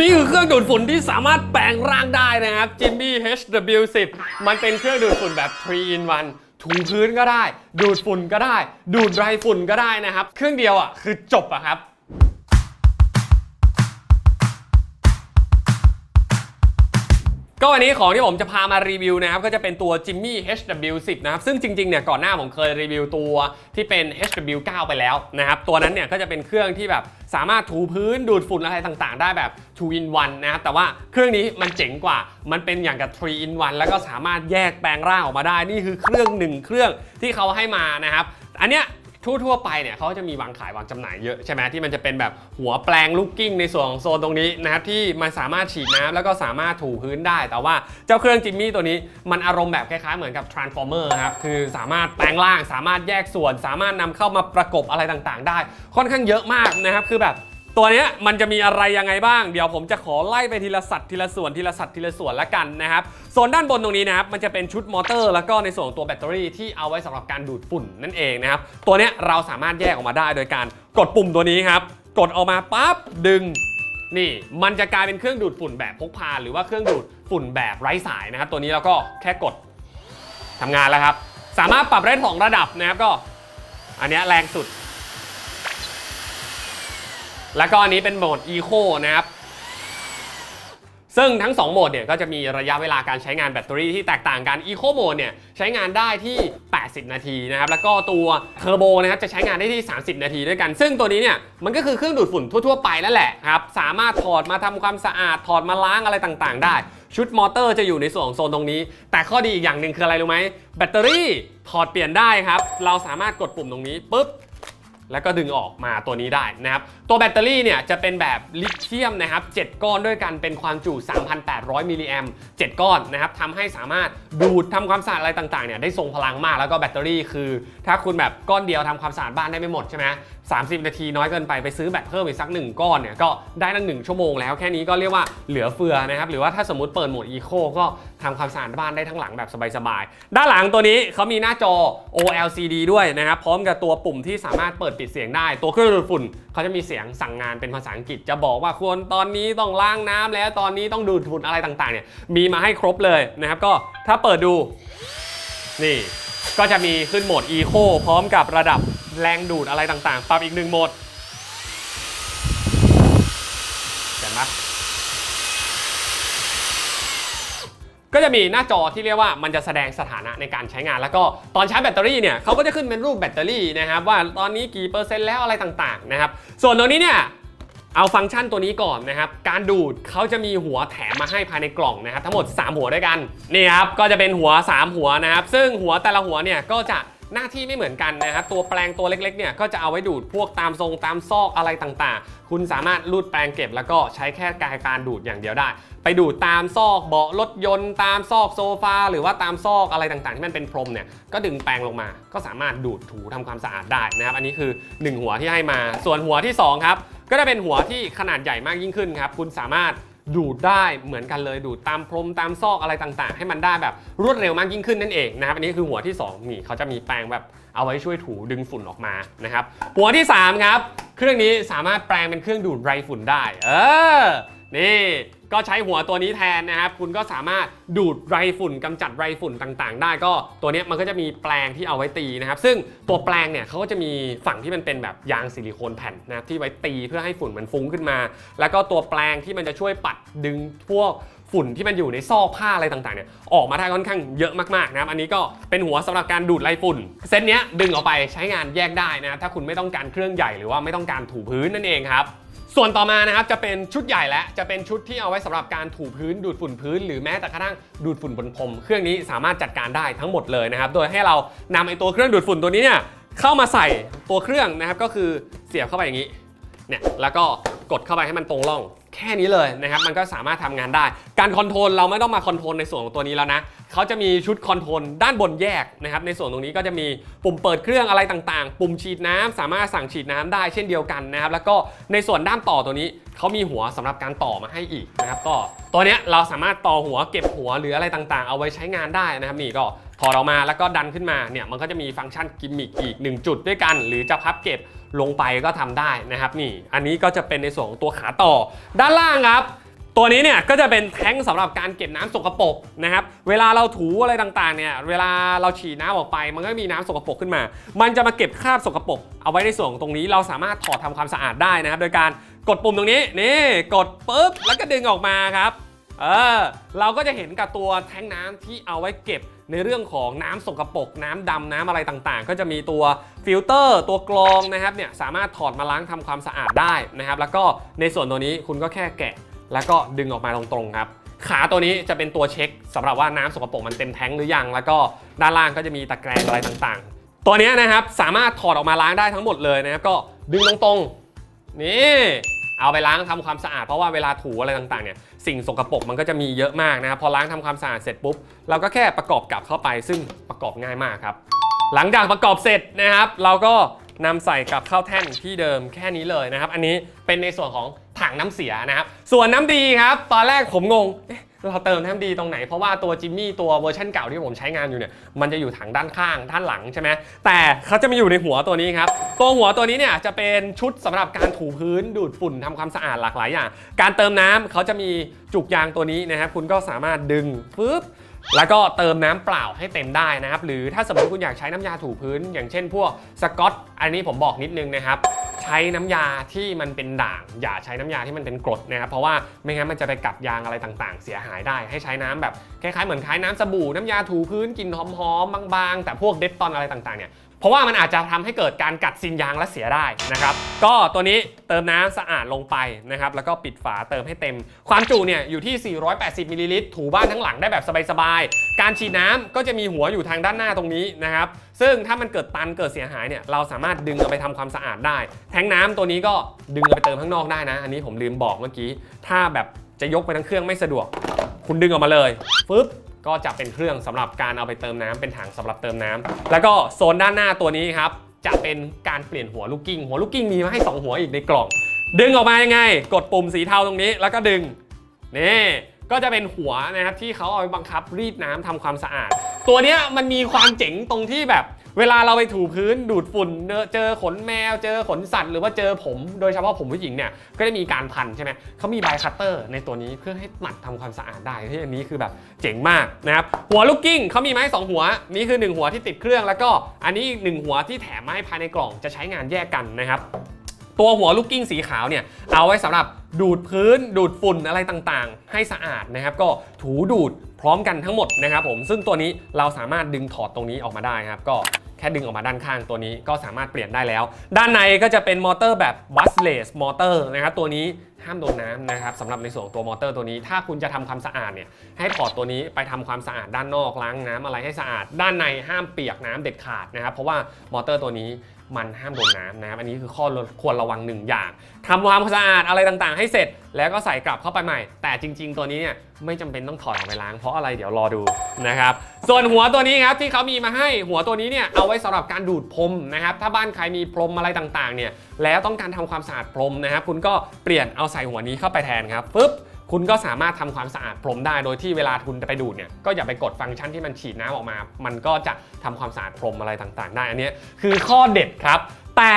นี่คือเครื่องดูดฝุ่นที่สามารถแปลงร่างได้นะครับ Jimmy HW10 มันเป็นเครื่องดูดฝุ่นแบบ 3 in 1ถูพื้นก็ได้ ดูดฝุ่นก็ได้ ดูดไรฝุ่นก็ได้นะครับ เครื่องเดียวอะคือจบอะครับ ก็วันนี้ของที่ผมจะพามารีวิวนะครับ ก็จะเป็นตัว Jimmy HW10 นะครับ ซึ่งจริงๆเนี่ยก่อนหน้าผมเคยรีวิวตัวที่เป็น HW9 ไปแล้วนะครับ ตัวนั้นเนี่ยก็จะเป็นเครื่องที่แบบสามารถถูพื้นดูดฝุ่นอะไรต่างๆ ได้แบบ 2 in 1 นะครับ แต่ว่าเครื่องนี้มันเจ๋งกว่า มันเป็นอย่างกับ 3 in 1 แล้วก็สามารถแยกแปลงร่างออกมาได้ นี่คือเครื่องหนึ่งเครื่องที่เขาให้มานะครับ อันเนี้ย ทั่วๆไปเนี่ยเขาจะมีวางขายวางจำหน่ายเยอะใช่ไหมที่มันจะเป็นแบบหัวแปลงลูกกิ้งในส่วนของโซนตรงนี้นะครับที่มันสามารถฉีดน้ำแล้วก็สามารถถูพื้นได้ แต่ว่าเจ้าเครื่องจิมมี่ตัวนี้มันอารมณ์แบบคล้ายๆเหมือนกับ Transformer ครับคือสามารถแปลงร่าง สามารถแยกส่วน สามารถนำเข้ามาประกบอะไรต่างๆ ได้ ค่อนข้างเยอะมากนะครับคือแบบ ตัวเนี้ยมันจะมีอะไรยังไงบ้าง เดี๋ยวผมจะขอไล่ไปทีละสัตว์ทีละส่วนทีละสัตว์ทีละส่วนละกันนะครับโซนด้านบนตรงนี้นะครับมันจะเป็นชุดมอเตอร์ แล้วก็ในส่วนของตัวแบตเตอรี่ที่เอาไว้สำหรับการดูดฝุ่นนั่นเองนะครับตัวเนี้ยเราสามารถแยกออกมาได้โดยการกดปุ่มตัวนี้ครับ กดออกมาปั๊บดึงนี่มันจะกลายเป็นเครื่องดูดฝุ่นแบบพกพาหรือว่าเครื่องดูดฝุ่นแบบไร้สายนะครับ ตัวนี้เราก็แค่กดทำงานแล้วครับ สามารถปรับได้สองระดับนะครับก็ อันนี้แรงสุด แล้วก็อันนี้เป็นโหมด Eco นะครับ ซึ่งทั้ง 2 โหมดเนี่ยก็จะมีระยะเวลาการใช้งานแบตเตอรี่ที่แตกต่างกัน Eco โหมดเนี่ยใช้งานได้ที่ 80 นาทีนะครับ แล้วก็ตัว Turbo นะครับจะใช้งานได้ที่ 30 นาทีด้วยกัน ซึ่งตัวนี้เนี่ยมันก็คือเครื่องดูดฝุ่นทั่วๆไปนั่นแหละครับ สามารถถอดมาทำความสะอาด ถอดมาล้างอะไรต่างๆ ได้ ชุดมอเตอร์จะอยู่ในส่วนของโซนตรงนี้ แต่ข้อดีอีกอย่างหนึ่งคืออะไรรู้ไหมแบตเตอรี่ถอดเปลี่ยนได้ครับ เราสามารถกดปุ่มตรงนี้ปุ๊บแล้วก็ดึงออกมาตัวนี้ได้นะครับ ตัวแบตเตอรี่เนี่ยจะเป็นแบบลิเธียมนะครับ 7 ก้อนด้วยกันเป็นความจุ 3,800 มิลลิแอม7ก้อนนะครับทำให้สามารถดูดทำความสะอาดอะไรต่างๆเนี่ยได้ทรงพลังมากแล้วก็แบตเตอรี่คือ ถ้าคุณแบบก้อนเดียวทำความสะอาดบ้านได้ไม่หมดใช่ไหม30 นาทีน้อยเกินไปไปซื้อแบตเพิ่มอีกสักหนึ่งก้อนเนี่ยก็ได้ตั้งหนึ่งชั่วโมงแล้วแค่นี้ก็เรียกว่าเหลือเฟือนะครับหรือว่าถ้าสมมติเปิดโหมดอีโคก็ทำความสะอาดบ้านได้ทั้งหลังแบบสบายๆด้านหลังตัวนี้เขามีหน้าจอ OLCD ด้วยนะครับพร้อมกับตัวปุ่มที่สามารถเปิดปิดเสียงได้ตัวเครื่องดูดฝุ่นเขาจะมีเสียงสั่งงานเป็นภาษาอังกฤษ จะบอกว่าควรตอนนี้ต้องล้างน้ำแล้วตอนนี้ต้องดูดฝุ่นอะไรต่างๆเนี่ยมีมาให้ครบเลยนะครับ ก็ถ้าเปิดดูนี่ก็จะมีขึ้นโหมด Eco พร้อมกับระดับแรงดูดอะไรต่างๆ ปรับอีกหนึ่งโหมดเห็นไหม ก็จะมีหน้าจอที่เรียกว่ามันจะแสดงสถานะในการใช้งาน แล้วก็ตอนใช้แบตเตอรี่เนี่ยเขาก็จะขึ้นเป็นรูปแบตเตอรี่นะครับว่าตอนนี้กี่เปอร์เซ็นต์แล้วอะไรต่างๆนะครับส่วนตัวนี้เนี่ยเอาฟังก์ชันตัวนี้ก่อนนะครับ การดูดเขาจะมีหัวแถมมาให้ภายในกล่องนะครับ ทั้งหมด 3 หัวด้วยกัน นี่ครับ ก็จะเป็นหัว 3 หัวนะครับ ซึ่งหัวแต่ละหัวเนี่ยก็จะ หน้าที่ไม่เหมือนกันนะครับตัวแปลงตัวเล็กๆเนี่ยก็จะเอาไว้ดูดพวกตามทรงตามซอกอะไรต่างๆ คุณสามารถรูดแปลงเก็บ แล้วก็ใช้แค่การการดูดอย่างเดียวได้ ไปดูดตามซอกเบาะรถยนต์ตามซอกโซฟาหรือว่าตามซอกอะไรต่างๆ ที่มันเป็นพรมเนี่ยก็ดึงแปลงลงมา ก็สามารถดูดถูทำความสะอาดได้นะครับ อันนี้คือ 1 หัวที่ให้มา ส่วนหัวที่2ครับก็จะเป็นหัวที่ขนาดใหญ่มากยิ่งขึ้นครับคุณสามารถ ดูดได้เหมือนกันเลยดูดตามพรมตามซอกอะไรต่างๆ ให้มันได้แบบรวดเร็วมากยิ่งขึ้นนั่นเองนะครับอันนี้คือหัวที่2นี่เขาจะมีแปรงแบบเอาไว้ช่วยถูดึงฝุ่นออกมานะครับหัวที่3ครับเครื่องนี้สามารถแปลงเป็นเครื่องดูดไรฝุ่นได้ เออนี่ ก็ใช้หัวตัวนี้แทนนะครับ คุณก็สามารถดูดไรฝุ่นกำจัดไรฝุ่นต่างๆ ได้ก็ตัวนี้มันก็จะมีแปลงที่เอาไว้ตีนะครับ ซึ่งตัวแปลงเนี่ยเขาก็จะมีฝั่งที่มันเป็นแบบยางซิลิโคนแผ่นนะที่ไว้ตีเพื่อให้ฝุ่นมันฟุ้งขึ้นมา แล้วก็ตัวแปลงที่มันจะช่วยปัดดึงพวกฝุ่นที่มันอยู่ในซอกผ้าอะไรต่างๆเนี่ยออกมาได้ค่อนข้างเยอะมากๆนะครับอันนี้ก็เป็นหัวสำหรับการดูดไรฝุ่นเซตเนี้ยดึงออกไปใช้งานแยกได้นะถ้าคุณไม่ต้องการเครื่องใหญ่หรือว่าไม่ต้องการถูพื้นนั่นเองครับ ส่วนต่อมานะครับจะเป็นชุดใหญ่และจะเป็นชุดที่เอาไว้สำหรับการถูพื้นดูดฝุ่นพื้น หรือแม้แต่กระทั่งดูดฝุ่นบนพรมเครื่องนี้สามารถจัดการได้ทั้งหมดเลยนะครับโดยให้เรานำไอตัวเครื่องดูดฝุ่นตัวนี้เนี่ยเข้ามาใส่ตัวเครื่องนะครับก็คือเสียบเข้าไปอย่างนี้เนี่ยแล้วก็กดเข้าไปให้มันตรงร่อง แค่นี้เลยนะครับมันก็สามารถทำงานได้ การคอนโทรลเราไม่ต้องมาคอนโทรลในส่วนของตัวนี้แล้วนะเขาจะมีชุดคอนโทรลด้านบนแยกนะครับในส่วนตรงนี้ก็จะมีปุ่มเปิดเครื่องอะไรต่างๆ ปุ่มฉีดน้ำสามารถสั่งฉีดน้ำได้เช่นเดียวกันนะครับแล้วก็ในส่วนด้านต่อตัวนี้เขามีหัวสำหรับการต่อมาให้อีกนะครับก็ตัวเนี้ยเราสามารถต่อหัวเก็บหัวหรืออะไรต่างๆ เอาไว้ใช้งานได้นะครับนี่ก็ถอดออกมาแล้วก็ดันขึ้นมาเนี่ยมันก็จะมีฟังก์ชันกิมมิคอีก 1 จุดด้วยกัน หรือจะพับเก็บ ลงไปก็ทำได้นะครับนี่อันนี้ก็จะเป็นในส่วนของตัวขาต่อ ด้านล่างครับ ตัวนี้เนี่ยก็จะเป็นแท้งสำหรับการเก็บน้ำสกปรกนะครับเวลาเราถูอะไรต่างๆเนี่ยเวลาเราฉีดน้ำออกไป มันก็มีน้ำสกปรกขึ้นมา มันจะมาเก็บคราบสกปรกเอาไว้ในส่วนตรงนี้เราสามารถถอดทำความสะอาดได้นะครับ โดยการกดปุ่มตรงนี้นี่กดปุ๊บแล้วก็ดึงออกมาครับ เออเราก็จะเห็นกับตัวแท้งน้ำที่เอาไว้เก็บในเรื่องของน้ำสกปรกน้ำดำน้ำอะไรต่างๆ ก็จะมีตัวฟิลเตอร์ ตัวกรองนะครับเนี่ยสามารถถอดมาล้างทำความสะอาดได้นะครับ แล้วก็ในส่วนตัวนี้คุณก็แค่แกะ แล้วก็ดึงออกมาตรงๆครับขาตัวนี้จะเป็นตัวเช็คสำหรับว่าน้ำสกปรกมันเต็มแท้งหรือยัง แล้วก็ด้านล่างก็จะมีตะแกรงอะไรต่างๆ ตัวนี้นะครับสามารถถอดออกมาล้างได้ทั้งหมดเลยนะครับก็ดึงตรงๆนี่เอาไปล้างทำความสะอาดเพราะว่าเวลาถูอะไรต่างๆเนี่ย สิ่งสกปรกมันก็จะมีเยอะมากนะครับพอล้างทำความสะอาดเสร็จปุ๊บเราก็แค่ประกอบกลับเข้าไป ซึ่งประกอบง่ายมากครับ หลังจากประกอบเสร็จนะครับ เราก็นำใส่กลับเข้าแท่นที่เดิมแค่นี้เลยนะครับ อันนี้เป็นในส่วนของถังน้ำเสียนะครับ ส่วนน้ำดีครับ ตอนแรกผมงงเอ๊ะ เราเติมน้ำดีตรงไหน เพราะว่าตัวจิมมี่ตัวเวอร์ชันเก่าที่ผมใช้งานอยู่เนี่ยมันจะอยู่ถังด้านข้างด้านหลังใช่ไหมแต่เขาจะมาอยู่ในหัวตัวนี้ครับตัวหัวตัวนี้เนี่ยจะเป็นชุดสำหรับการถูพื้นดูดฝุ่นทำความสะอาดหลากหลายอย่างการเติมน้ำเขาจะมีจุกยางตัวนี้นะครับคุณก็สามารถดึงปึ๊บ แล้วก็เติมน้ำเปล่าให้เต็มได้นะครับ หรือถ้าสมมติคุณอยากใช้น้ำยาถูพื้น อย่างเช่นพวกสกอต อันนี้ผมบอกนิดนึงนะครับ ใช้น้ำยาที่มันเป็นด่าง อย่าใช้น้ำยาที่มันเป็นกรดนะครับ เพราะว่าไม่งั้นมันจะไปกัดยางอะไรต่างๆ เสียหายได้ ให้ใช้น้ำแบบคล้ายๆเหมือนคล้ายน้ำสบู่น้ำยาถูพื้นกลิ่นหอมๆบางๆ แต่พวกเดตตอนอะไรต่างๆเนี่ย เพราะว่ามันอาจจะทำให้เกิดการกัดซินยางและเสียได้นะครับก็ตัวนี้เติมน้ำสะอาดลงไปนะครับแล้วก็ปิดฝาเติมให้เต็ม ความจุเนี่ยอยู่ที่ 480มิลลิลิตรถูบ้านทั้งหลังได้แบบสบายๆ การฉีดน้ำก็จะมีหัวอยู่ทางด้านหน้าตรงนี้นะครับซึ่งถ้ามันเกิดตันเกิดเสียหายเนี่ยเราสามารถดึงเอาไปทำความสะอาดได้ แทงน้ำตัวนี้ก็ดึงเอาไปเติมข้างนอกได้นะ อันนี้ผมลืมบอกเมื่อกี้ ถ้าแบบจะยกไปทั้งเครื่องไม่สะดวก คุณดึงออกมาเลยฟึบ ก็จะเป็นเครื่องสำหรับการเอาไปเติมน้ำเป็นถังสำหรับเติมน้ำแล้วก็โซนด้านหน้าตัวนี้ครับจะเป็นการเปลี่ยนหัวลูกกิ้ง หัวลูกกิ้งมีมาให้ 2 หัวอีกในกล่อง ดึงออกมายังไง กดปุ่มสีเทาตรงนี้ แล้วก็ดึงนี่ก็จะเป็นหัวนะครับที่เขาเอาไปบังคับรีดน้ำทำความสะอาด ตัวเนี้ยมันมีความเจ๋งตรงที่แบบ เวลาเราไปถูพื้นดูดฝุ่นเจอขนแมว เจอขนสัตว์หรือว่าเจอผม โดยเฉพาะผมผู้หญิงเนี่ยก็จะมีการพันใช่ไหมเขามีไบคัตเตอร์ในตัวนี้เพื่อให้หมัดทำความสะอาดได้ที่อันนี้คือแบบเจ๋งมากนะครับหัวลูกกิ้งเขามีมาให้สองหัว นี่คือหนึ่งหัวที่ติดเครื่องแล้วก็อันนี้อีกหนึ่งหัวที่แถมมาให้ภายในกล่องจะใช้งานแยกกันนะครับตัวหัวลูกกิ้งสีขาวเนี่ยเอาไว้สำหรับดูดพื้นดูดฝุ่นอะไรต่างๆ ให้สะอาดนะครับ ก็ถูดูดพร้อมกันทั้งหมดนะครับผมซึ่งตัวนี้เราสามารถดึงถอดตรงนี้ออกมาได้ครับก็ ค่ดึงออกมาด้านข้างตัวนี้ก็สามารถเปลี่ยนได้แล้ว ด้านในก็จะเป็นมอเตอร์แบบ busless มอเตอร์นะครับตัวนี้ห้ามโดนน้ำนะครับสำหรับในส่วนตัวมอเตอร์ตัวนี้ ถ้าคุณจะทำความสะอาดเนี่ยให้ถอดตัวนี้ไปทำความสะอาดด้านนอกล้างน้ำอะไรให้สะอาด ด้านในห้ามเปียกน้ำเด็ดขาดนะครับเพราะว่ามอเตอร์ตัวนี้ มันห้ามโดนน้ำนะครับอันนี้คือข้อควรระวังหนึ่งอย่างทำความสะอาดอะไรต่างๆ ให้เสร็จ แล้วก็ใส่กลับเข้าไปใหม่ แต่จริง ๆ ตัวนี้เนี่ยไม่จำเป็นต้องถอดออกไปล้างเพราะอะไรเดี๋ยวรอดูนะครับส่วนหัวตัวนี้ครับที่เขามีมาให้หัวตัวนี้เนี่ยเอาไว้สำหรับการดูดพรมนะครับถ้าบ้านใครมีพรมอะไรต่างๆเนี่ยแล้วต้องการทำความสะอาดพรมนะครับคุณก็เปลี่ยนเอาใส่หัวนี้เข้าไปแทนครับปึ๊บ คุณก็สามารถทำความสะอาดพรมได้โดยที่เวลาคุณจะไปดูดเนี่ยก็อย่าไปกดฟังก์ชันที่มันฉีดน้ำออกมา มันก็จะทำความสะอาดพรมอะไรต่างๆ ได้อันนี้คือข้อเด็ดครับ แต่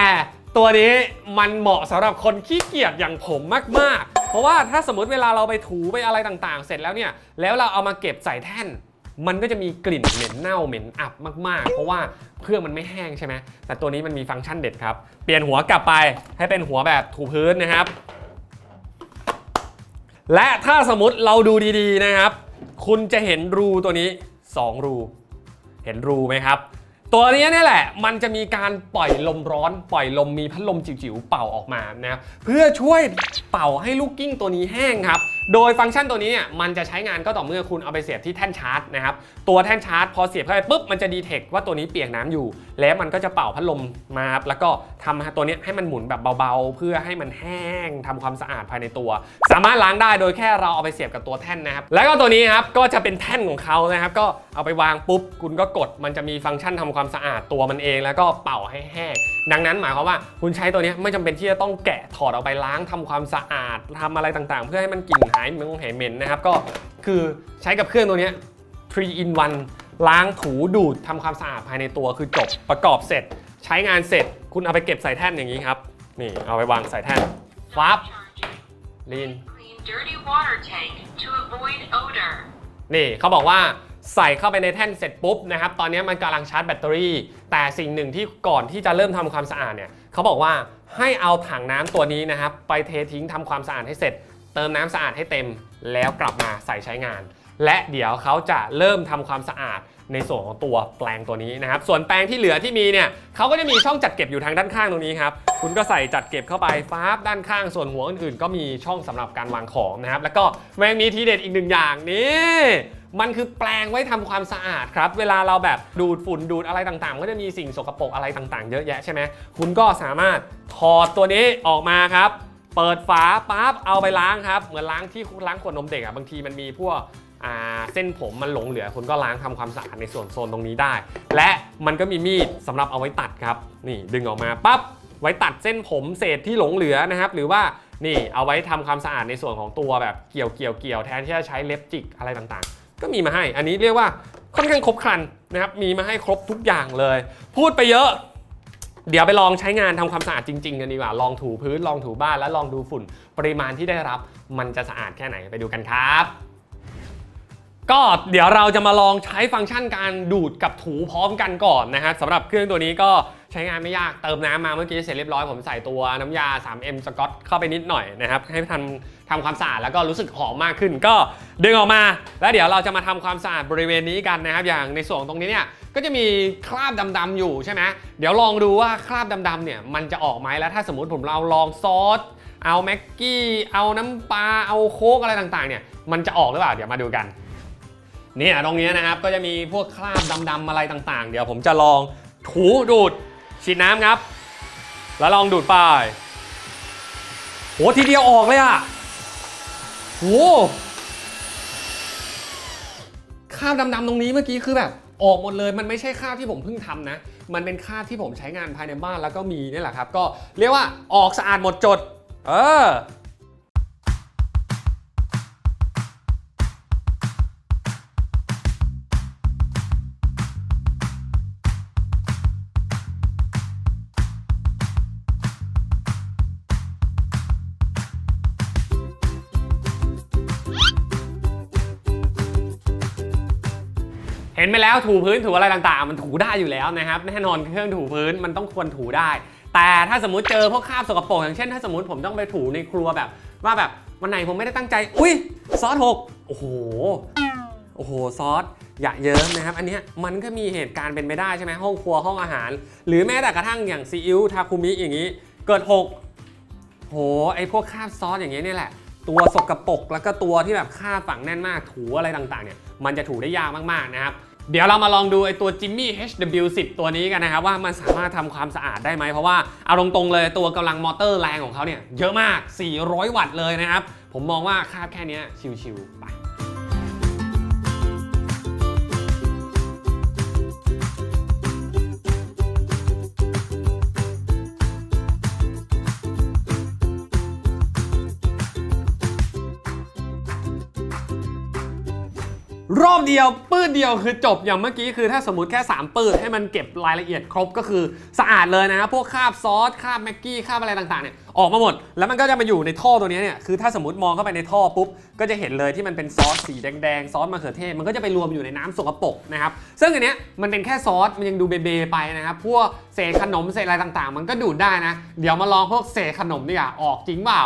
ตัวนี้มันเหมาะสำหรับคนขี้เกียจอย่างผมมากๆ เพราะว่าถ้าสมมติเวลาเราไปถูไปอะไรต่างๆ เสร็จแล้วเนี่ยแล้วเราเอามาเก็บใส่แท่นมันก็จะมีกลิ่นเหม็นเน่าเหม็นอับมากๆ เพราะว่าเครื่องมันไม่แห้งใช่ไหมแต่ตัวนี้มันมีฟังก์ชันเด็ดครับ เปลี่ยนหัวกลับไปให้เป็นหัวแบบถูพื้นนะครับ และถ้าสมมติเราดูดีๆนะครับ คุณจะเห็นรูตัวนี้ 2 รู เห็นรูไหมครับ ตัวนี้นี่แหละ มันจะมีการปล่อยลมร้อน ปล่อยลมมีพัดลมจิ๋วๆเป่าออกมานะครับเพื่อช่วยเป่าให้ลูกกิ้งตัวนี้แห้งครับ โดยฟังก์ชันตัวนี้เนี่ยมันจะใช้งานก็ต่อเมื่อคุณเอาไปเสียบที่แท่นชาร์จนะครับ ตัวแท่นชาร์จพอเสียบเข้าไปปุ๊บมันจะดีเทคว่าตัวนี้เปียกน้ำอยู่ แล้วมันก็จะเป่าพัดลมมาครับแล้วก็ทำตัวนี้ให้มันหมุนแบบเบาๆ เพื่อให้มันแห้งทำความสะอาดภายในตัว สามารถล้างได้โดยแค่เราเอาไปเสียบกับตัวแท่นนะครับ แล้วก็ตัวนี้ครับก็จะเป็นแท่นของเขานะครับ ก็เอาไปวางปุ๊บคุณก็กดมันจะมีฟังก์ชันทำความสะอาดตัวมันเอง แล้วก็เป่าให้แห้งดังนั้นหมายความว่าคุณใช้ตัวนี้ไม่จำเป็นที่จะต้องแกะถอดออกไปล้างทำความสะอาดทำอะไรต่างๆ เพื่อให้มันกลิ่นหายเหม็นหายเหม็นนะครับ ก็คือใช้กับเครื่องตัวเนี้ย3 in 1 ล้างถูดูดทำความสะอาดภายในตัวคือจบประกอบเสร็จ ใช้งานเสร็จ คุณเอาไปเก็บใส่แท่นอย่างนี้ครับ นี่เอาไปวางใส่แท่นฟับลีน clean dirty water tank to avoid odor. นี่เขาบอกว่าใส่เข้าไปในแท่นเสร็จปุ๊บนะครับ ตอนนี้มันกำลังชาร์จแบตเตอรี่ แต่สิ่งหนึ่งที่ก่อนที่จะเริ่มทำความสะอาดเนี่ยเขาบอกว่าให้เอาถังน้ำตัวนี้นะครับ ไปเททิ้งทำความสะอาดให้เสร็จ เติมน้ำสะอาดให้เต็มแล้วกลับมาใส่ใช้งาน และเดี๋ยวเขาจะเริ่มทำความสะอาดในส่วนของตัวแปลงตัวนี้นะครับ ส่วนแปลงที่เหลือที่มีเนี่ยเขาก็จะมีช่องจัดเก็บอยู่ทางด้านข้างตรงนี้ครับ คุณก็ใส่จัดเก็บเข้าไปฟ้าบด้านข้างส่วนหัวอื่นๆ ก็มีช่องสำหรับการวางของนะครับ แล้วก็แมงมีทีเด็ดอีกหนึ่งอย่างนี่มันคือแปลงไว้ทำความสะอาดครับ เวลาเราแบบดูดฝุ่นดูดอะไรต่างๆ ก็จะมีสิ่งสกปรกอะไรต่างๆ เยอะแยะใช่ไหมคุณก็สามารถถอดตัวนี้ออกมาครับ เปิดฝาปั๊บเอาไปล้างครับ เหมือนล้างที่ล้างขวดนมเด็กอะบางทีมันมีพวกเส้นผมมันหลงเหลือคุณก็ล้างทำความสะอาดในส่วนโซนตรงนี้ได้ และมันก็มีมีดสำหรับเอาไว้ตัดครับ นี่ดึงออกมาปั๊บไว้ตัดเส้นผมเศษที่หลงเหลือนะครับ หรือว่านี่เอาไว้ทำความสะอาดในส่วนของตัวแบบเกี่ยวเกี่ยวเกี่ยวแทนที่จะใช้เล็บจิกอะไรต่างๆ ก็มีมาให้ อันนี้เรียกว่าค่อนข้างครบครันนะครับมีมาให้ครบทุกอย่างเลย พูดไปเยอะ เดี๋ยวไปลองใช้งานทำความสะอาดจริงๆกันดีกว่า ลองถูพื้น ลองถูบ้าน และลองดูฝุ่น ปริมาณที่ได้รับ มันจะสะอาดแค่ไหนไปดูกันครับก็เดี๋ยวเราจะมาลองใช้ฟังก์ชันการดูดกับถูพร้อมกันก่อนนะฮะสำหรับเครื่องตัวนี้ก็ใช้งานไม่ยากเติมน้ำมาเมื่อกี้เสร็จเรียบร้อยผมใส่ตัวน้ำยา 3M สกอตเข้าไปนิดหน่อยนะครับให้ทำ ทำความสะอาดแล้วก็รู้สึกหอมมากขึ้น ก็ดึงออกมา แล้วเดี๋ยวเราจะมาทำความสะอาดบริเวณนี้กันนะครับ อย่างในส่วนตรงนี้เนี่ยก็จะมีคราบดำๆอยู่ใช่ไหมเดี๋ยวลองดูว่าคราบดำๆเนี่ยมันจะออกไหมแล้วถ้าสมมติผมเราลองซอสเอาแม็กกี้เอาน้ำปลาเอาโค้กอะไรต่างๆเนี่ยมันจะออกหรือเปล่าเดี๋ยวมาดูกันเนี่ยตรงนี้นะครับก็จะมีพวกคราบดำๆอะไรต่างๆ เดี๋ยวผมจะลองถูดูดฉีดน้ำครับ แล้วลองดูดไปโหทีเดียวออกเลยอะ โหคราบดำๆตรงนี้เมื่อกี้คือแบบออกหมดเลยมันไม่ใช่คราบที่ผมเพิ่งทำนะ มันเป็นคราบที่ผมใช้งานภายในบ้านแล้วก็มีนี่แหละครับ ก็เรียกว่าออกสะอาดหมดจด เออ ไปแล้วถูพื้นถูอะไรต่างๆ มันถูได้อยู่แล้วนะครับแน่นอนเครื่องถูพื้นมันต้องควรถูได้ แต่ถ้าสมมติเจอพวกคราบสกปรกอย่างเช่น ถ้าสมมติผมต้องไปถูในครัวแบบ ว่าแบบวันไหนผมไม่ได้ตั้งใจ อุ้ยซอสหกโอ้โหโอ้โหซอสอย่าเยิ้มนะครับอันนี้มันก็มีเหตุการณ์เป็นไปได้ใช่ไหมห้องครัวห้องอาหาร หรือแม้แต่กระทั่งอย่างซีอิ๊วทาคุมิอย่างนี้ เกิดหกโหไอพวกคราบซอสอย่างเงี้ยนี่แหละตัวสกรปรกแล้วก็ตัวที่แบบคราบฝังแน่นมากถูอะไรต่างๆเนี่ยมันจะถูได้ยากมากๆนะครับ เดี๋ยวเรามาลองดูไอตัว Jimmy HW10 ตัวนี้กันนะครับ ว่ามันสามารถทำความสะอาดได้ไหม เพราะว่าเอาตรงๆเลยตัวกำลังมอเตอร์แรงของเขาเนี่ย เยอะมาก 400 วัตต์เลยนะครับ ผมมองว่าคาบแค่นี้ชิวๆไป รอบเดียวปื้ดเดียวคือจบอย่างเมื่อกี้คือถ้าสมมติแค่ 3 ปื้ดให้มันเก็บรายละเอียดครบก็คือสะอาดเลยนะพวกคราบซอสคราบแม็กกี้คราบอะไรต่างๆเนี่ยออกมาหมด แล้วมันก็จะมาอยู่ในท่อตัวนี้เนี่ยคือถ้าสมมติมองเข้าไปในท่อปุ๊บ ก็จะเห็นเลยที่มันเป็นซอสสีแดงๆซอสมะเขือเทศมันก็จะไปรวมอยู่ในน้ำสกปรกนะครับซึ่งอันเนี้ยมันเป็นแค่ซอสมันยังดูเบๆไปนะครับพวกเศษขนมเศษอะไรต่างๆ มันก็ดูดได้นะ เดี๋ยวมาลองพวกเศษขนมดีกว่าออกจริงเปล่า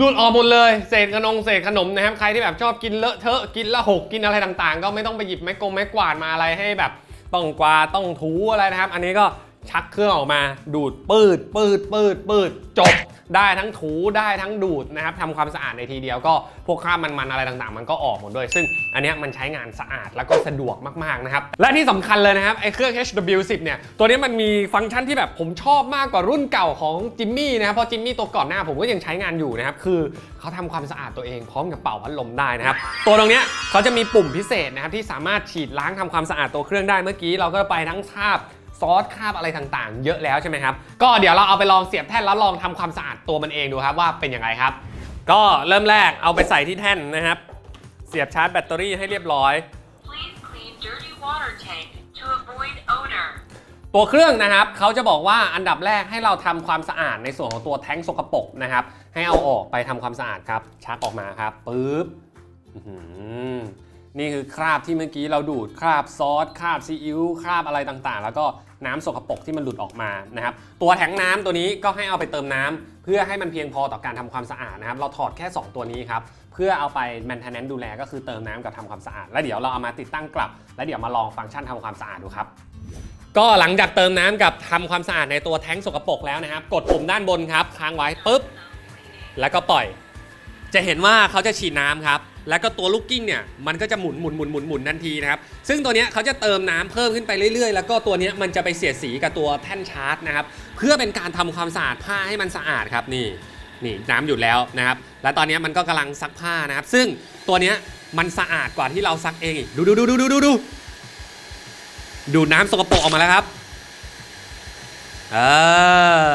ดูดออกหมดเลยเศษขนมเศษขนมนะครับใครที่แบบชอบกินเลอะเทอะกินละหกกินอะไรต่างๆ ก็ไม่ต้องไปหยิบไม้กงไม้กวาดมาอะไรให้แบบต้องกวาดต้องถูอะไรนะครับ อันนี้ก็ ชักเครื่องออกมาดูดปืดปืดปืดปืดจบ ได้ทั้งถูได้ทั้งดูดนะครับทำความสะอาดในทีเดียวก็พวกคราบมันๆอะไรต่างๆ มันก็ออกหมดด้วย ซึ่งอันเนี้ยมันใช้งานสะอาดแล้วก็สะดวกมากๆนะครับและที่สำคัญเลยนะครับไอ้เครื่อง HW10 เนี่ยตัวนี้มันมีฟังก์ชันที่แบบผมชอบมากกว่ารุ่นเก่าของจิมมี่นะครับเพราะจิมมี่ตัวก่อนหน้าผมก็ยังใช้งานอยู่นะครับคือเขาทำความสะอาดตัวเองพร้อมกับเป่าพัดลมได้นะครับตัวตรงเนี้ยเขาจะมีปุ่มพิเศษนะครับที่สามารถฉีดล้างทำความสะอาดตัวเครื่องได้เมื่อกี้เราก็ไปทั้งคราบ ซอสคราบอะไรต่างๆ เยอะแล้วใช่ไหมครับ ก็เดี๋ยวเราเอาไปลองเสียบแท่นแล้วลองทำความสะอาดตัวมันเองดูครับว่าเป็นยังไงครับ ก็เริ่มแรกเอาไปใส่ที่แท่นนะครับ เสียบชาร์จแบตเตอรี่ให้เรียบร้อย ตัวเครื่องนะครับเขาจะบอกว่าอันดับแรกให้เราทำความสะอาดในส่วนของตัวแท้งสกปรกนะครับ ให้เอาออกไปทำความสะอาดครับ ชักออกมาครับปึ๊บ นี่คือคราบที่เมื่อกี้เราดูดคราบซอสคราบซีอิ๊วคราบอะไรต่างๆ แล้วก็น้ำสกปรกที่มันหลุดออกมานะครับ ตัวแทงน้ำตัวนี้ก็ให้เอาไปเติมน้ำเพื่อให้มันเพียงพอต่อการทำความสะอาดนะครับ เราถอดแค่ 2 ตัวนี้ครับเพื่อเอาไป maintenance ดูแลก็คือเติมน้ำกับทำความสะอาด แล้วเดี๋ยวเราเอามาติดตั้งกลับ แล้วเดี๋ยวมาลองฟังก์ชันทำความสะอาดดูครับก็หลังจากเติมน้ำกับทำความสะอาดในตัวแท้งสกปรกแล้วนะครับ กดปุ่มด้านบนครับค้างไว้ปุ๊บแล้วก็ปล่อย จะเห็นว่าเขาจะฉีดน้ำครับ แล้วก็ตัวลูกกิ้งเนี่ย มันก็จะหมุนหมุนหมุนหมุนหมุนทันทีนะครับ ซึ่งตัวเนี้ยเขาจะเติมน้ำเพิ่มขึ้นไปเรื่อยๆ แล้วก็ตัวเนี้ยมันจะไปเสียดสีกับตัวแท่นชาร์จนะครับ เพื่อเป็นการทำความสะอาดผ้าให้มันสะอาดครับนี่ นี่น้ำหยุดแล้วนะครับ และตอนเนี้ยมันก็กำลังซักผ้านะครับ ซึ่งตัวเนี้ยมันสะอาดกว่าที่เราซักเองอีกดูดูดูดูดูดูดูดูดน้ำสกปรกออกมาแล้วครับ เออ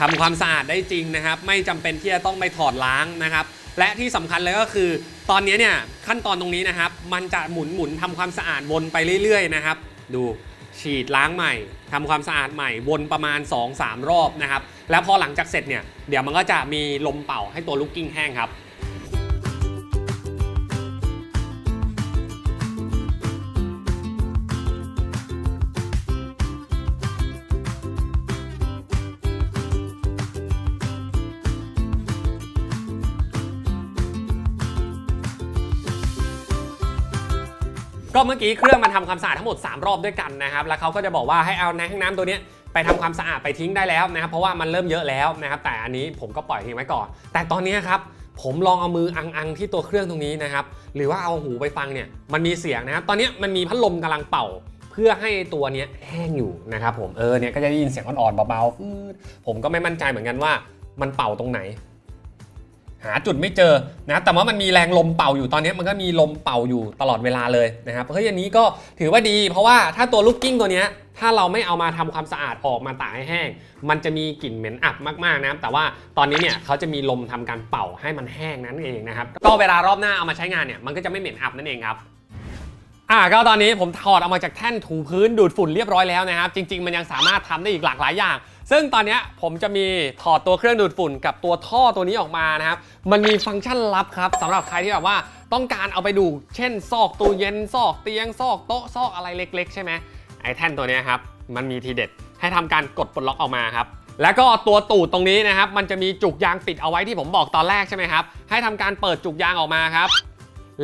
ทำความสะอาดได้จริงนะครับ ไม่จำเป็นที่จะต้องไปถอดล้างนะครับ และที่สำคัญเลยก็คือ ตอนนี้เนี่ยขั้นตอนตรงนี้นะครับ มันจะหมุนหมุนทำความสะอาดวนไปเรื่อย ๆ นะครับ ดูฉีดล้างใหม่ทำความสะอาดใหม่วนประมาณ 2-3 รอบนะครับ แล้วพอหลังจากเสร็จเนี่ยเดี๋ยวมันก็จะมีลมเป่าให้ตัวลูกกิ้งแห้งครับ ก็เมื่อกี้เครื่องมันทำความสะอาดทั้งหมด 3 รอบด้วยกันนะครับ แล้วเขาก็จะบอกว่าให้เอาในห้องน้ำตัวนี้ไปทำความสะอาดไปทิ้งได้แล้วนะครับ เพราะว่ามันเริ่มเยอะแล้วนะครับ แต่อันนี้ผมก็ปล่อยทิ้งไว้ก่อน แต่ตอนนี้ครับผมลองเอามืออังๆที่ตัวเครื่องตรงนี้นะครับ หรือว่าเอาหูไปฟังเนี่ยมันมีเสียงนะครับ ตอนนี้มันมีพัดลมกำลังเป่าเพื่อให้ตัวนี้แห้งอยู่นะครับผมเออเนี่ยก็จะได้ยินเสียงอ่อนๆเบาๆผมก็ไม่มั่นใจเหมือนกันว่ามันเป่าตรงไหน หาจุดไม่เจอนะแต่ว่ามันมีแรงลมเป่าอยู่ตอนนี้มันก็มีลมเป่าอยู่ตลอดเวลาเลยนะครับเฮ้ยอันนี้ก็ถือว่าดีเพราะว่าถ้าตัวลูกกิ้งตัวนี้ถ้าเราไม่เอามาทำความสะอาดออกมาตากให้แห้ง มันจะมีกลิ่นเหม็นอับมากๆนะครับแต่ว่าตอนนี้เนี่ยเขาจะมีลมทำการเป่าให้มันแห้งนั่นเองนะครับก็เวลารอบหน้าเอามาใช้งานเนี่ยมันก็จะไม่เหม็นอับนั่นเองครับอ่าก็ตอนนี้ผมถอดออกมาจากแท่นถูพื้นดูดฝุ่นเรียบร้อยแล้วนะครับ จริง ๆ มันยังสามารถทำได้อีกหลากหลายอย่าง ซึ่งตอนนี้ผมจะมีถอดตัวเครื่องดูดฝุ่นกับตัวท่อตัวนี้ออกมานะครับ มันมีฟังก์ชันลับครับสำหรับใครที่แบบว่าต้องการเอาไปดู เช่น ซอกตู้เย็น ซอกเตียง ซอกโต๊ะ ซอกอะไรเล็ก ๆ ใช่ไหมไอ้แท่นตัวนี้ครับ มันมีทีเด็ด ให้ทำการกดปลดล็อกออกมาครับ แล้วก็ตัวตูดตรงนี้นะครับ มันจะมีจุกยางปิดเอาไว้ที่ผมบอกตอนแรกใช่ไหมครับ ให้ทำการเปิดจุกยางออกมาครับ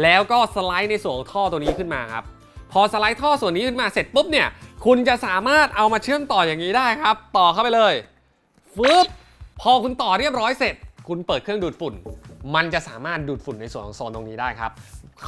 แล้วก็สไลด์ในส่วนของท่อตัวนี้ขึ้นมาครับ พอสไลด์ท่อส่วนนี้ขึ้นมาเสร็จปุ๊บเนี่ย คุณจะสามารถเอามาเชื่อมต่ออย่างนี้ได้ครับ ต่อเข้าไปเลยฟึบพอคุณต่อเรียบร้อยเสร็จ คุณเปิดเครื่องดูดฝุ่น มันจะสามารถดูดฝุ่นในส่วนของโซนตรงนี้ได้ครับ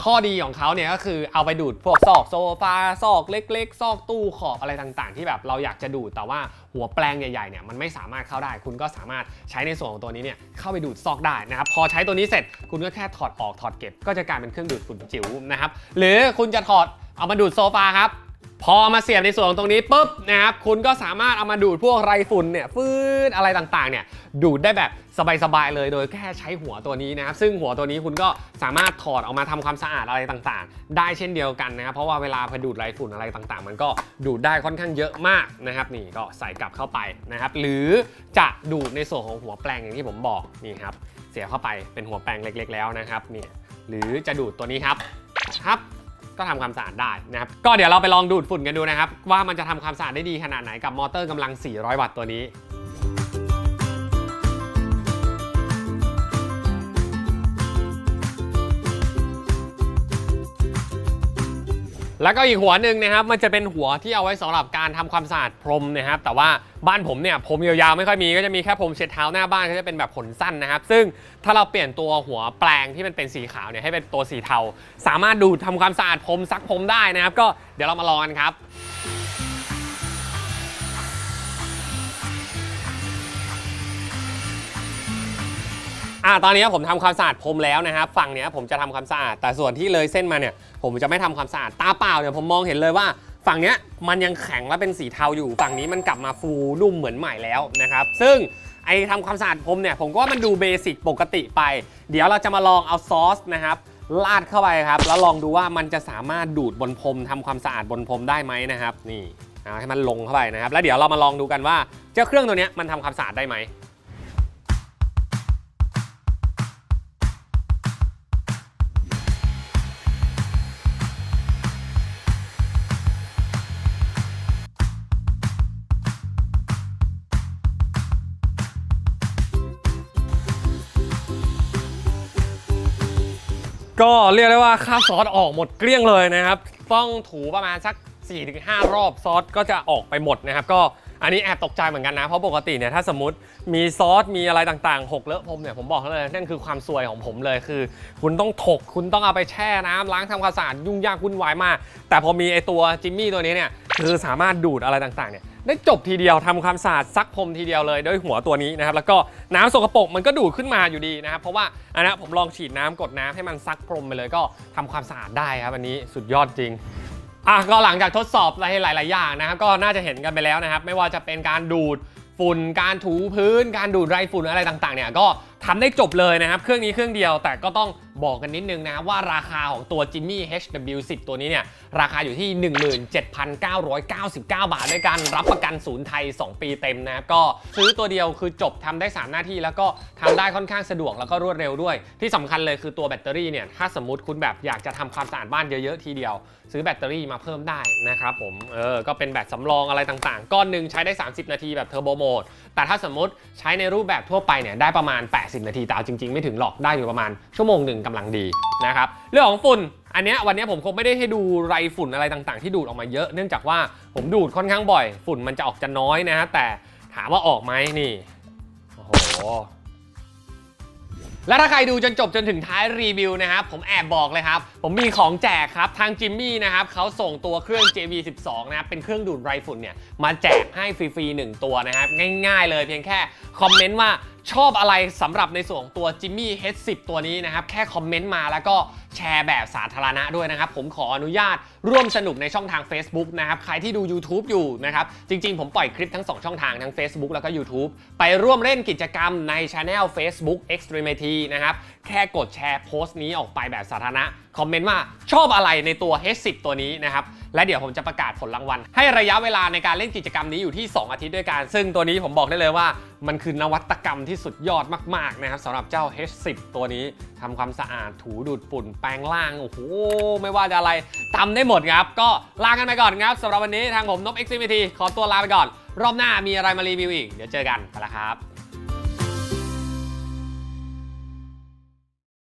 ข้อดีของเขาเนี่ยก็คือเอาไปดูดพวกซอกโซฟาซอกเล็ก ๆ ซอกตู้ขอบอะไรต่างๆ ที่แบบเราอยากจะดูดแต่ว่าหัวแปลงใหญ่ๆเนี่ยมันไม่สามารถเข้าได้ คุณก็สามารถใช้ในส่วนของตัวนี้เนี่ยเข้าไปดูดซอกได้นะครับพอใช้ตัวนี้เสร็จคุณก็แค่ถอดออกถอดเก็บ ก็จะกลายเป็นเครื่องดูดฝุ่นจิ๋วนะครับหรือคุณจะถอดเอามาดูดโซฟาครับ พอมาเสียบในส่วนตรงนี้ปุ๊บนะครับคุณก็สามารถเอามาดูดพวกไรฝุ่นเนี่ยฟืดอะไรต่างๆเนี่ยดูดได้แบบสบายๆเลยโดยแค่ใช้หัวตัวนี้นะครับซึ่งหัวตัวนี้คุณก็สามารถถอดออกมาทำความสะอาดอะไรต่างๆ ได้เช่นเดียวกันนะครับเพราะว่าเวลาไปดูดไรฝุ่นอะไรต่างๆ มันก็ดูดได้ค่อนข้างเยอะมากนะครับนี่ก็ใส่กลับเข้าไปนะครับหรือจะดูดในส่วนของหัวแปลงอย่างที่ผมบอกนี่ครับเสียบเข้าไปเป็นหัวแปลงเล็ก ๆ แล้วนะครับนี่หรือจะดูดตัวนี้ครับครับ ก็ทำความสะอาดได้นะครับ ก็เดี๋ยวเราไปลองดูดฝุ่นกันดูนะครับ ว่ามันจะทำความสะอาดได้ดีขนาดไหนกับมอเตอร์กำลัง 400 วัตต์ตัวนี้ แล้วก็อีกหัวหนึ่งนะครับมันจะเป็นหัวที่เอาไว้สำหรับการทำความสะอาดพรมนะครับ แต่ว่าบ้านผมเนี่ยผมยาวๆไม่ค่อยมีก็จะมีแค่ผมเช็ดเท้าหน้าบ้านก็จะเป็นแบบขนสั้นนะครับ ซึ่งถ้าเราเปลี่ยนตัวหัวแปลงที่มันเป็นสีขาวเนี่ยให้เป็นตัวสีเทา สามารถดูดทำความสะอาดพรมซักพรมได้นะครับ ก็เดี๋ยวเรามาลองกันครับ อ่าตอนนี้ผมทำความสะอาดพรมแล้วนะครับฝั่งเนี้ยผมจะทำความสะอาด แต่ส่วนที่เลยเส้นมาเนี่ยผมจะไม่ทำความสะอาดตาเปล่าเนี่ยผมมองเห็นเลยว่า ฝั่งเนี้ยมันยังแข็งและเป็นสีเทาอยู่ ฝั่งนี้มันกลับมาฟูนุ่มเหมือนใหม่แล้วนะครับซึ่งไอ้ทำความสะอาดพรมเนี่ยผมก็ว่ามันดูเบสิกปกติไป เดี๋ยวเราจะมาลองเอาซอสนะครับลาดเข้าไปครับ แล้วลองดูว่ามันจะสามารถดูดบนพรมทำความสะอาดบนพรมได้ไหมนะครับ นี่เอาให้มันลงเข้าไปนะครับ แล้วเดี๋ยวเรามาลองดูกันว่าเจ้าเครื่องตัวเนี้ยมันทำความสะอาดได้ไหม ก็เรียกได้ว่าค่าซอสออกหมดเกลี้ยงเลยนะครับ ต้องถูประมาณสัก 4-5 รอบซอสก็จะออกไปหมดนะครับ ก็อันนี้แอบตกใจเหมือนกันนะ เพราะปกติเนี่ยถ้าสมมติมีซอสมีอะไรต่างๆ หกเลอะพรมเนี่ยผมบอกเลยนั่นคือความซวยของผมเลยคือ คุณต้องถกคุณต้องเอาไปแช่น้ำล้างทำความสะอาดยุ่งยากวุ่นวายมาก แต่พอมีไอตัวจิมมี่ตัวนี้เนี่ยคือสามารถดูดอะไรต่างๆเนี่ย ได้จบทีเดียวทำความสะอาดซักพรมทีเดียวเลยด้วยหัวตัวนี้นะครับแล้วก็น้ำสกปรกมันก็ดูดขึ้นมาอยู่ดีนะครับเพราะว่าอันนี้ผมลองฉีดน้ำกดน้ำให้มันซักพรมไปเลยก็ทำความสะอาดได้ครับอันนี้สุดยอดจริงอะก็หลังจากทดสอบอะไรหลาย ๆ อย่างนะครับก็น่าจะเห็นกันไปแล้วนะครับ ไม่ว่าจะเป็นการดูดฝุ่นการถูพื้น การดูดไรฝุ่นอะไรต่าง ๆ เนี่ยก็ ทำได้จบเลยนะครับ เครื่องนี้เครื่องเดียวแต่ก็ต้องบอกกันนิดนึงนะว่าราคาของตัว Jimmy HW10 ตัวนี้เนี่ยราคาอยู่ที่ 17,999 บาทด้วยกันรับประกันศูนย์ไทย 2 ปีเต็มนะครับก็ซื้อตัวเดียวคือจบทำได้ 3 หน้าที่ แล้วก็ทำได้ค่อนข้างสะดวกแล้วก็รวดเร็วด้วย ที่สำคัญเลยคือตัวแบตเตอรี่เนี่ยถ้าสมมติคุณแบบอยากจะทำความสะอาดบ้านเยอะๆทีเดียว ซื้อแบตเตอรี่มาเพิ่มได้นะครับผมเออก็เป็นแบตสำรองอะไรต่างๆ ก้อนหนึ่งใช้ได้ 30 นาทีแบบเทอร์โบโหมดแต่ถ้าสมมติใช้ในรูปแบบทั่วไปเนี่ยได้ประมาณ80 นาทีแต่เอาจริง ๆ ไม่ถึงหรอกได้อยู่ประมาณชั่วโมงหนึ่งกำลังดีนะครับเรื่องของฝุ่นอันนี้วันนี้ผมคงไม่ได้ให้ดูไรฝุ่นอะไรต่างๆ ที่ดูดออกมาเยอะเนื่องจากว่าผมดูดค่อนข้างบ่อย ฝุ่นมันจะออกจะน้อยนะฮะแต่ถามว่าออกไหมนี่โอ้โหและถ้าใครดูจนจบจนถึงท้ายรีวิวนะครับผมแอบบอกเลยครับ ผมมีของแจกครับ ทางจิมมี่นะครับเขาส่งตัวเครื่อง JV12 นะครับเป็นเครื่องดูดไรฝุ่นเนี่ยมาแจกให้ฟรีๆ1ตัวนะครับ ง่ายๆเลยเพียงแค่คอมเมนต์ว่าชอบอะไรสำหรับในส่วนของตัว Jimmy H10 ตัวนี้นะครับ แค่คอมเมนต์มาแล้วก็แชร์แบบสาธารณะด้วยนะครับ ผมขออนุญาตร่วมสนุกในช่องทาง Facebook นะครับ ใครที่ดู YouTube อยู่นะครับ จริงๆ ผมปล่อยคลิปทั้ง 2 ช่องทาง ทั้ง Facebook แล้วก็ YouTube ไปร่วมเล่นกิจกรรมใน Channel Facebook Extremity นะครับ แค่กดแชร์โพสต์นี้ออกไปแบบสาธารณะ คอมเมนต์ว่าชอบอะไรในตัว H10 ตัวนี้นะครับและเดี๋ยวผมจะประกาศผลรางวัล ให้ระยะเวลาในการเล่นกิจกรรมนี้อยู่ที่ 2 อาทิตย์ด้วยกัน ซึ่งตัวนี้ผมบอกได้เลยว่า มันคือนวัตกรรมที่สุดยอดมาก ๆ นะครับสำหรับเจ้า H10 ตัวนี้ทำความสะอาดถูดูดฝุ่นแปรงล่าง โอ้โห ไม่ว่าจะอะไรทำได้หมดครับ ก็ลากันไปก่อนครับสำหรับวันนี้ทางผมนบ Xfinity ขอตัวลาไปก่อน รอบหน้ามีอะไรมารีวิวอีก เดี๋ยวเจอกันไปละครับ